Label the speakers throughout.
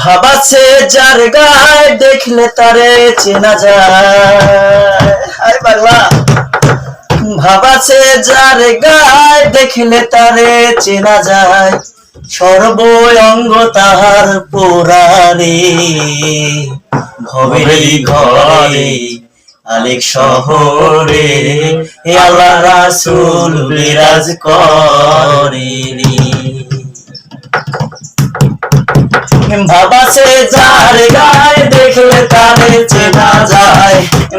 Speaker 1: ভাবাছে যার গায়ে দেখলে তারে চেনা যায়। বাংলা। ভাবাছে যার গায়ে দেখলে তারে চেনা যায়। সর্ব অঙ্গ তাহার পোড়ারে ভবেরি ঘরে আলেক শহরে আল্লাহ রাসূল বিরাজ করে রে ভাবাছে যার গায়ে দেখলে তারে চেনা যায়।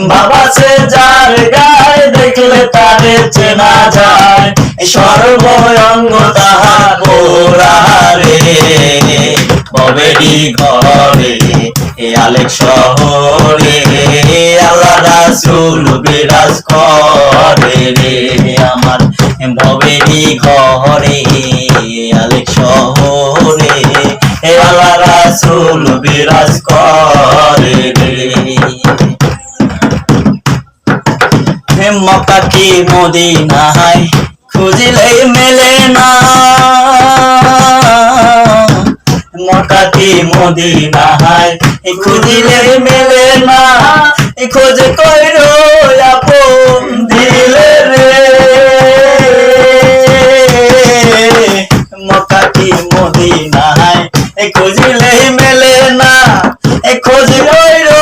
Speaker 1: ভাবাছে যার গায়ে দেখলে তারে চেনা যায়। সর্ব অঙ্গ তাহা গোরারে ববেরি ঘরে, এ আলেক শহরে আল্লাহ রাসূল বিরাজ করে রে। আমার ভবেরি ঘরে আলেক শহরে। এ আল্লাহ রাসূল বিরাজ করে হে মক্কা কি মদিনায় খুঁজিলে মেলে না? মক্কা কি মদিনায় খুঁজিলে মেলে না? খোঁজ কইরো আপন দিলে রে। মক্কা কি মদিনায় খুঁজিলে মেলে না কইরো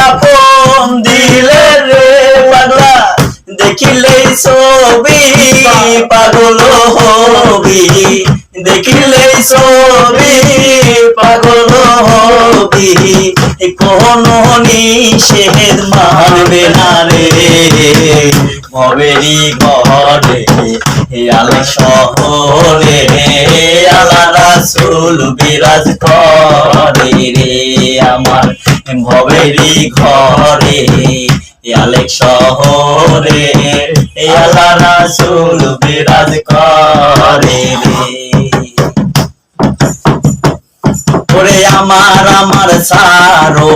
Speaker 1: আপন দিলে রে পাগলা দেখিলেই ছবি পাগল হবি দেখিলেই ছবি পাগল হবি কোন নিষেধ মানবে না রে। ভবেরি ঘরে আলো শহরে রাসুল বিরাজ করে রে আমার ভবেরি ঘরে। আলেক শহরে আল্লাহ রাসূল বিরাজ করে রে। ওরে আমার আমার সারো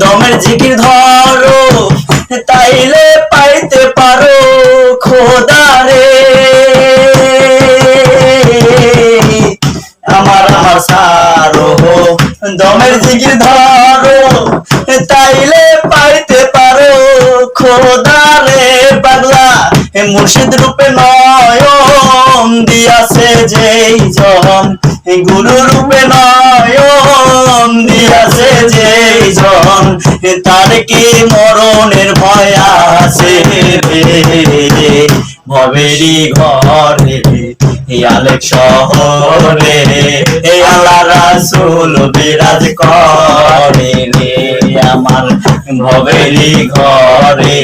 Speaker 1: দমের জিকির ধরো, তাইলে পাইতে পারো খোদারে আমার সারো দমের জিকির ধরো, তাইলে পাইতে পারো। খোদারে পাগলা মুর্শিদ রূপে নয়ন দিয়াছে যেই জন গুরু রূপে নয়ন দিয়াছে যেই জন তার কি মরণের ভয় আছে? ভবেরি ঘরে ইয়ালেক শহরে, এ আল্লাহ রাসুল বিরাজ করে আমার ভবেরি ঘরে।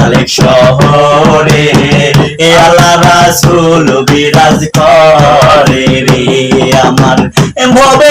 Speaker 1: আলেক শহরে, এ আল্লাহ রাসুল বিরাজ করে আমার ভবে